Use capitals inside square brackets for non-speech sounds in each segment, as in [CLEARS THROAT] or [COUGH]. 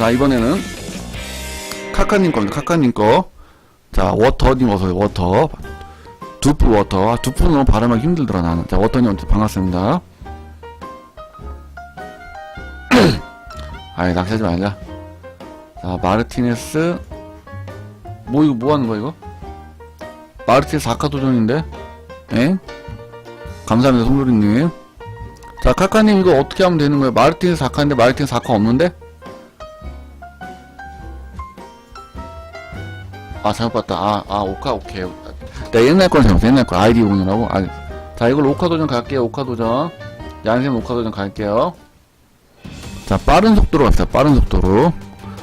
자, 이번에는 카카님 겁니다. 카카님 거. 자, 워터님 어서요, 워터. 두프 워터. 아, 두프는 너무 발음하기 힘들더라, 나는. 자, 워터님 반갑습니다. [CLEARS THROAT] 아이, 낚시하지 말자. 자, 마르티네스. 뭐, 이거 뭐 하는 거야, 이거? 마르티네스 아카 도전인데? 에? 감사합니다, 송조리님. 자, 카카님 이거 어떻게 하면 되는 거예요? 마르티네스 아카인데 마르티네스 아카 없는데? 아, 잘못 봤다. 아, 아, 오카, 오케이. 내가 옛날 건 잘못했어, 옛날 거. 아이디 오느라고. 아, 자, 이걸 오카 도전 갈게요, 오카 도전. 얀센 오카 도전 갈게요. 자, 빠른 속도로 갑시다, 빠른 속도로.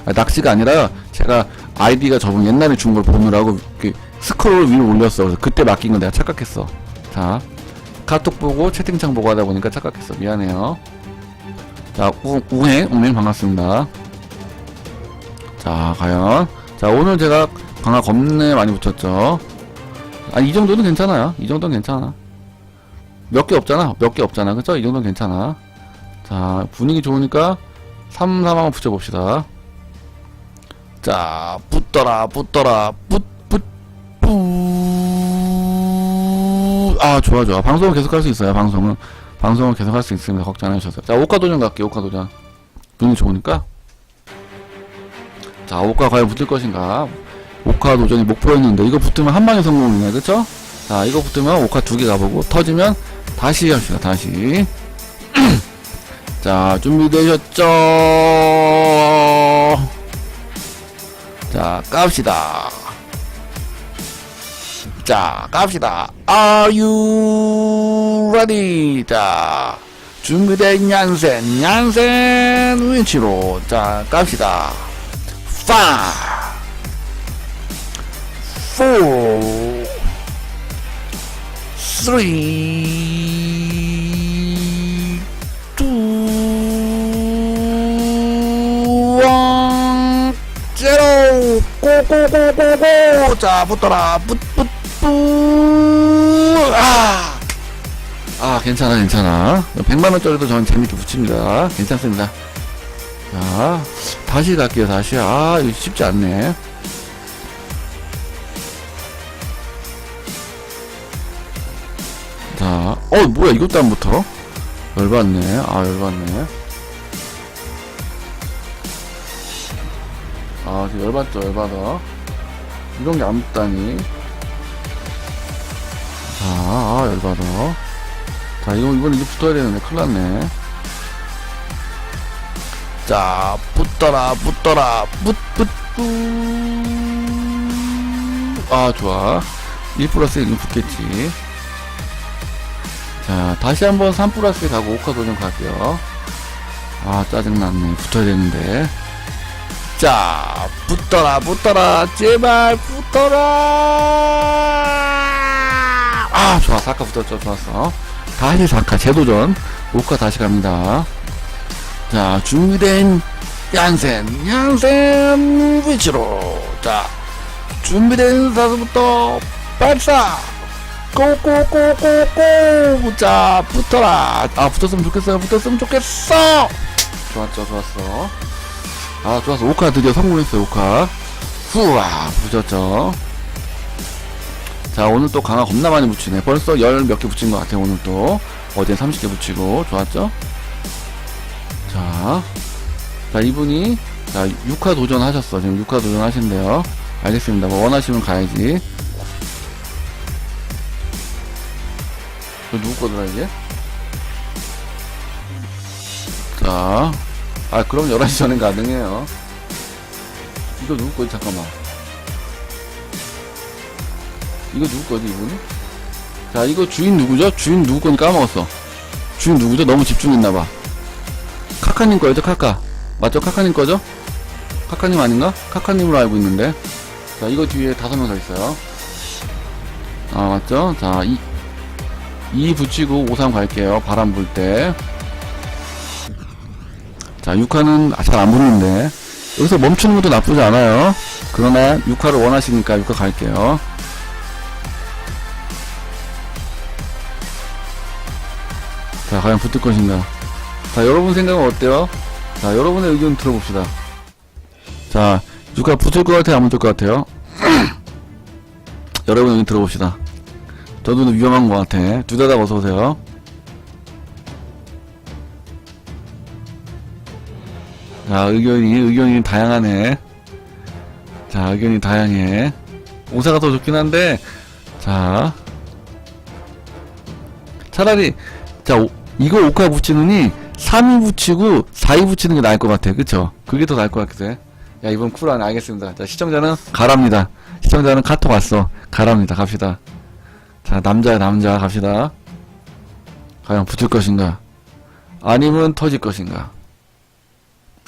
아, 낚시가 아니라, 제가 아이디가 저번 옛날에 준 걸 보느라고, 스크롤 위로 올렸어. 그래서 그때 맡긴 건 내가 착각했어. 자, 카톡 보고 채팅창 보고 하다 보니까 착각했어. 미안해요. 자, 우, 우행, 우행 반갑습니다. 자, 과연. 자, 오늘 제가 강화 겁내 많이 붙였죠. 아, 이 정도는 괜찮아요. 이 정도는 괜찮아. 몇 개 없잖아. 몇 개 없잖아. 그쵸? 이 정도는 괜찮아. 자, 분위기 좋으니까 3, 4 한번 붙여봅시다. 자, 붙더라, 붙더라, 붙, 붙, 뿌. 아, 좋아, 좋아. 방송은 계속 할 수 있어요. 방송은. 방송은 계속 할 수 있습니다. 걱정 안 하셔서. 자, 오카 도전 갈게요. 오카 도전. 분위기 좋으니까. 자, 오카 과연 붙을 것인가? 오카 도전이 목표였는데 이거 붙으면 한 방에 성공이네, 그쵸? 자, 이거 붙으면 오카 두 개 가보고 터지면 다시 합시다. 다시. [CLEARS THROAT] 자, 준비되셨죠? 자, 깝시다. 자, 깝시다. Are you ready? 자, 준비된 얀센, 얀센 위치로. 자, 깝시다. Five, four, three, two, one, zero. 고고고고고. 자, 붙더라. 붙, 붙, 붙. 아. 아, 괜찮아, 괜찮아. 100만원짜리도 저는 재밌게 붙입니다. 괜찮습니다. 자, 다시 갈게요, 다시. 아, 이거 쉽지 않네. 어, 뭐야, 이것도 안 붙어? 열받네. 아, 열받네. 아, 열받죠, 열받아. 이런 게 안 붙다니. 자, 아, 열받아. 자, 이거, 이건 이제 붙어야 되는데, 큰일 났네. 자, 붙더라, 붙더라, 붙, 붙, 뿌. 아, 좋아. 1 플러스 1은 붙겠지. 자, 다시 한번 3 플러스 가고 오카 도전 갈게요. 아, 짜증났네. 붙어야 되는데. 자, 붙더라, 붙더라, 제발, 붙더라! 아, 좋아. 사카 붙었죠. 좋았어. 다시 사카, 재도전. 오카 다시 갑니다. 자, 준비된 얀센, 얀센 위치로. 자, 준비된 사수부터 발사! 고고고고고! 자, 붙어라! 아, 붙었으면 좋겠어요. 붙었으면 좋겠어! 좋았죠, 좋았어. 아, 좋았어. 오카 드디어 성공했어요, 오카. 후와, 붙였죠. 자, 오늘 또 강화 겁나 많이 붙이네. 벌써 열 몇 개 붙인 것 같아요, 오늘 또. 어제 30개 붙이고, 좋았죠? 자, 자, 이분이, 자, 6화 도전 하셨어. 지금 6화 도전 하신대요. 알겠습니다. 뭐, 원하시면 가야지. 저 누구 거더라, 이게? 자, 아, 그럼 11시 전엔 가능해요. 이거 누구 거지? 잠깐만. 이거 누구 거지, 이분이? 자, 이거 주인 누구죠? 주인 누구 건지 까먹었어. 주인 누구죠? 너무 집중했나봐. 카카님 거죠, 카카. 맞죠? 카카님 거죠? 카카님 아닌가? 카카님으로 알고 있는데. 자, 이거 뒤에 다섯 명 더 있어요. 아, 맞죠? 자, 이, 2 붙이고 5, 3 갈게요. 바람 불 때. 자, 6화는 잘안 붙는데. 여기서 멈추는 것도 나쁘지 않아요. 그러나 6화를 원하시니까 6화 갈게요. 자, 과연 붙을 것인가. 자, 여러분 생각은 어때요? 자, 여러분의 의견 들어봅시다. 자, 누가 붙을 것 같아요? 안 붙을 것 같아요? [CLEARS THROAT] 여러분 여기 들어봅시다. 저도 위험한 것 같아. 두다닥 어서오세요. 자, 의견이, 의견이 다양하네. 자, 의견이 다양해. 오사가 더 좋긴 한데, 자. 차라리, 자, 오- 이거 오카 붙이느니, 3위 붙이고, 4위 붙이는 게 나을 것 같아. 그쵸? 그게 더 나을 것 같아. 야, 이번 쿨하네. 알겠습니다. 자, 시청자는 가랍니다. 시청자는 카톡 왔어. 가랍니다. 갑시다. 자, 남자야, 남자. 갑시다. 과연 붙을 것인가? 아니면 터질 것인가? [CLEARS THROAT]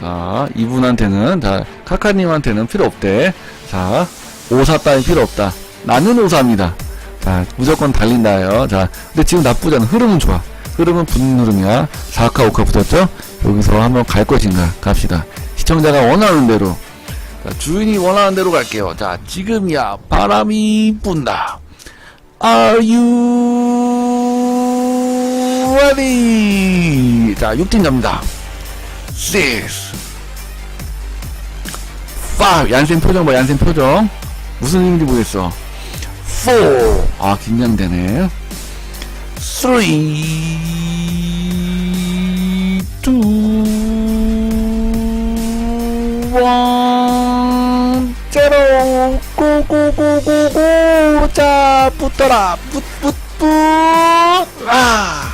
자, 이분한테는, 자, 카카님한테는 필요 없대. 자, 오사 따위 필요 없다. 나는 오사입니다. 자, 무조건 달린다요. 자, 근데 지금 나쁘잖아. 흐름은 좋아. 흐름은 붙는 흐름이야. 4카, 5카 붙었죠? 여기서 한번 갈 것인가? 갑시다. 시청자가 원하는 대로. 자, 주인이 원하는 대로 갈게요. 자, 지금이야. 바람이 분다. Are you ready? 자, 6팀 갑니다. 6 5 얀센 표정 봐 얀센 표정 무슨 의미인지 모르겠어 4 아 긴장되네 3 2 1 제로 고고고고고 자 붙더라 붙붙붙 아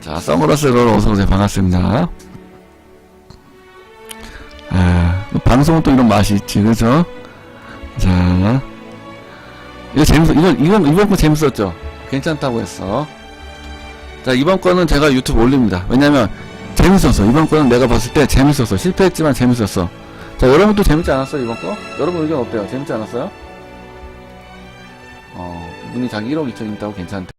자, 선글라스 롤 어서오세요. 반갑습니다. 아, 방송은 또 이런 맛이 있지, 그죠? 자, 이거 재밌어, 이건, 이건, 이번 거 재밌었죠? 괜찮다고 했어. 자, 이번 거는 제가 유튜브 올립니다. 왜냐면, 재밌었어. 이번 거는 내가 봤을 때 재밌었어. 실패했지만 재밌었어. 자, 여러분도 재밌지 않았어요, 이번 거? 여러분 의견 어때요? 재밌지 않았어요? 어, 이분이 자기 1억 2천 있다고 괜찮대.